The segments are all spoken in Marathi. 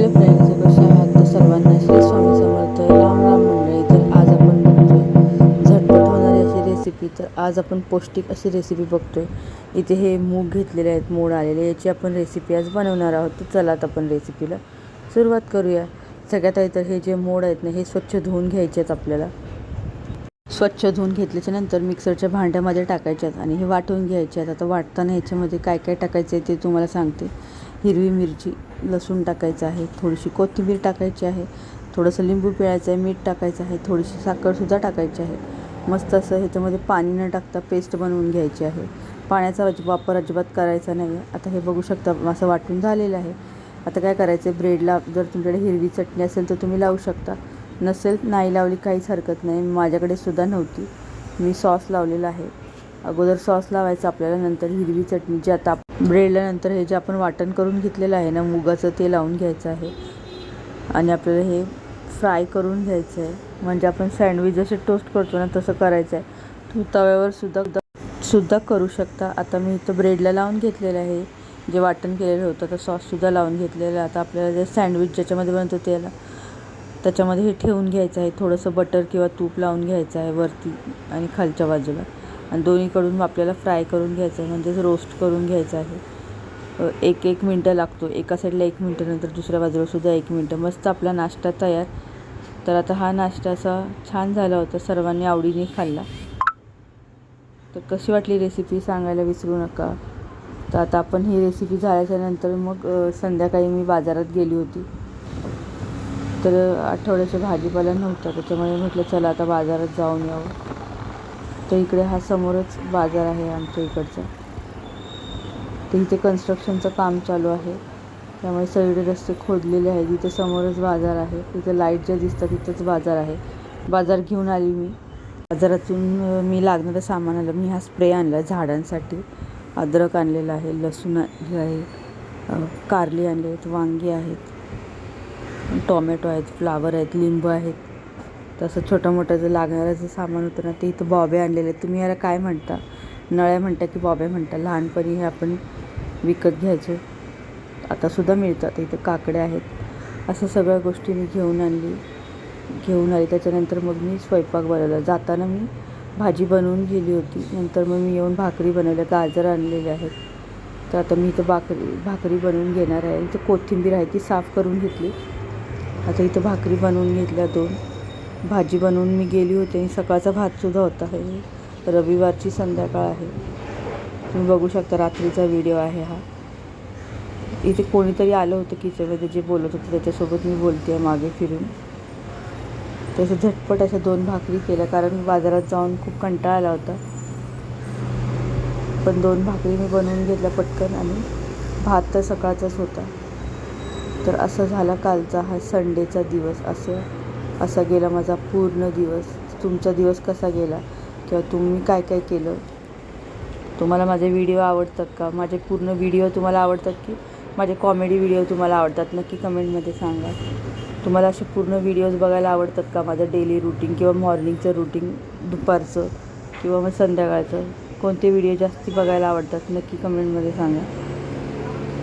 हॅलो फ्रेंड्स कशा आहात तर सर्वांना श्री स्वामी समर्थ. राम राम मंडळी तर आज आपण बघतोय. झटपट होणारी अशी रेसिपी तर आज आपण पौष्टिक अशी रेसिपी बघतोय. इथे हे मूग घेतलेले आहेत. मोड आलेले. याची आपण रेसिपी आज बनवणार आहोत. तर चलात आपण रेसिपीला सुरुवात करूया. सगळ्यात आधी तर हे जे मोड आहेत ना हे स्वच्छ धुवून घ्यायचे आहेत आपल्याला. स्वच्छ धुवून घेतल्याच्या नंतर मिक्सरच्या भांड्यामध्ये टाकायच्या आहेत आणि हे वाटून घ्यायचे आहेत. आता वाटताना ह्याच्यामध्ये काय काय टाकायचं आहे ते तुम्हाला सांगते. हिरवी मिरची लसूण टाकायचं आहे थोडीशी कोथिंबीर टाकायची आहे थोडंसं लिंबू पिळायचं आहे मीठ टाकायचं आहे थोडीशी साखरसुद्धा टाकायची आहे. मस्त असं ह्याच्यामध्ये पाणी न टाकता पेस्ट बनवून घ्यायची आहे. पाण्याचा अज वापर अजिबात करायचा नाही. आहे आता हे बघू शकता असं वाटून झालेलं आहे. आता काय करायचं आहे ब्रेडला जर तुमच्याकडे हिरवी चटणी असेल तर तुम्ही लावू शकता. नसेल नाही लावली काहीच हरकत नाही. माझ्याकडे सुद्धा नव्हती. मी सॉस लावलेला आहे. अगोदर सॉस लावायचं आपल्याला नंतर हिरवी चटणी जी आता ब्रेडला नंतर हे जे आपण वाटण करून घेतलेलं आहे ना मुगाचं ते लावून घ्यायचं आहे. आणि आपल्याला हे फ्राय करून घ्यायचं आहे. म्हणजे आपण सँडविच जसे टोस्ट करतो ना तसं करायचं आहे. तुम्ही तव्यावर सुद्धा सुद्धा करू शकता. आता मी इथं ब्रेडला लावून घेतलेलं आहे. जे वाटण केलेलं होतं तर सॉससुद्धा लावून घेतलेलं आहे. आता आपल्याला जे सँडविच ज्याच्यामध्ये बनतो त्याला त्याच्यामध्ये हे ठेवून घ्यायचं आहे. थोडंसं बटर किंवा तूप लावून घ्यायचं आहे वरती आणि खालच्या बाजूला. आणि दोन्हीकडून आपल्याला फ्राय करून घ्यायचं आहे म्हणजेच रोस्ट करून घ्यायचं आहे. एक एक मिनटं लागतो. एका साईडला एक मिनटं नंतर दुसऱ्या बाजूला सुद्धा एक मिनटं. मस्त आपला नाश्ता तयार. तर आता हा नाश्ता असा छान झाला होता सर्वांनी आवडीने खाल्ला. तर कशी वाटली रेसिपी सांगायला विसरू नका. तर आता आपण ही रेसिपी झाल्याच्यानंतर मग संध्याकाळी मी बाजारात गेली होती. तर आठवड्याच्या भाजीपाला नव्हता त्याच्यामुळे म्हटलं चला आता बाजारात जाऊन यावं. तर इकडे हा समोरच बाजार आहे आमच्या इकडचा. तर इथे कन्स्ट्रक्शनचं काम चालू आहे. त्यामुळे सगळे रस्ते खोदलेले आहेत. इथे समोरच बाजार आहे. तिथे लाइट ज्या दिसतात तिथंच बाजार आहे. बाजार घेऊन आली मी. बाजारातून मी लागणारं सामान आलं मी हा स्प्रे आणला झाडांसाठी. अद्रक आणलेला आहे लसूण आणलं आहे कारली आणले आहेत वांगी आहेत टॉमॅटो आहेत फ्लावर आहेत लिंबू आहेत. तसं छोटं मोठं जे लागणारं जे सामान होतं ना ते इथं बॉबे आणलेले. आहेत तुम्ही याला काय म्हणता? नळ्या म्हणता की बॉबे म्हणता? लहानपणी हे आपण विकत घ्यायचे. आतासुद्धा मिळतात. इथं काकड्या आहेत. असं सगळ्या गोष्टी मी घेऊन आणली. घेऊन आली. त्याच्यानंतर मग मी स्वयंपाक बनवला. जाताना मी भाजी बनवून गेली होती. नंतर मग मी येऊन भाकरी बनवल्या. गाजर आणलेले आहेत. तर आता मी इथं भाकरी भाकरी बनवून घेणार आहे. इथं कोथिंबीर आहे ती साफ करून घेतली. आता इथं भाकरी बनवून घेतल्या दोन. भाजी बनवून मी गेली होती आणि सकाळचा भातसुद्धा होता. हे रविवारची संध्याकाळ आहे. तुम्ही बघू शकता रात्रीचा व्हिडिओ आहे हा. इथे कोणीतरी आलं होतं किचनमध्ये जे बोलत होतं त्याच्यासोबत मी बोलते आहे मागे फिरून. तसं झटपट अशा दोन भाकरी केल्या कारण बाजारात जाऊन खूप कंटाळा आला होता. पण दोन भाकरी मी बनवून घेतल्या पटकन आणि भात तर सकाळचाच होता. तर असं झाला कालचा हा संडेचा दिवस. असं असा गेला माझा पूर्ण दिवस. तुमचा दिवस कसा गेला? किंवा तुम्ही काय काय केलं? तुम्हाला माझे व्हिडिओ आवडतात का? माझे पूर्ण व्हिडिओ तुम्हाला आवडतात की माझे कॉमेडी व्हिडिओ तुम्हाला आवडतात? नक्की कमेंटमध्ये सांगा. तुम्हाला असे पूर्ण व्हिडिओज बघायला आवडतात का? माझं डेली रुटीन किंवा मॉर्निंगचं रुटीन दुपारचं किंवा मग संध्याकाळचं? कोणते व्हिडिओ जास्ती बघायला आवडतात? नक्की कमेंटमध्ये सांगा.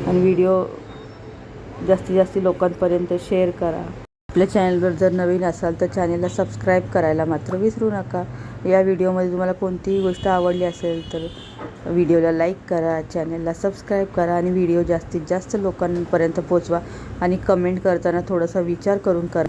आणि व्हिडिओ जास्तीत जास्त लोकांपर्यंत शेअर करा. आपल्या चॅनलवर जर नवीन असाल तर चॅनलला सबस्क्राईब करायला मात्र विसरू नका. या व्हिडिओमध्ये तुम्हाला कोणतीही गोष्ट आवडली असेल तर व्हिडिओला लाईक करा चॅनलला सबस्क्राईब करा आणि व्हिडिओ जास्तीत जास्त लोकांपर्यंत पोचवा आणि कमेंट करताना थोडासा विचार करून कर.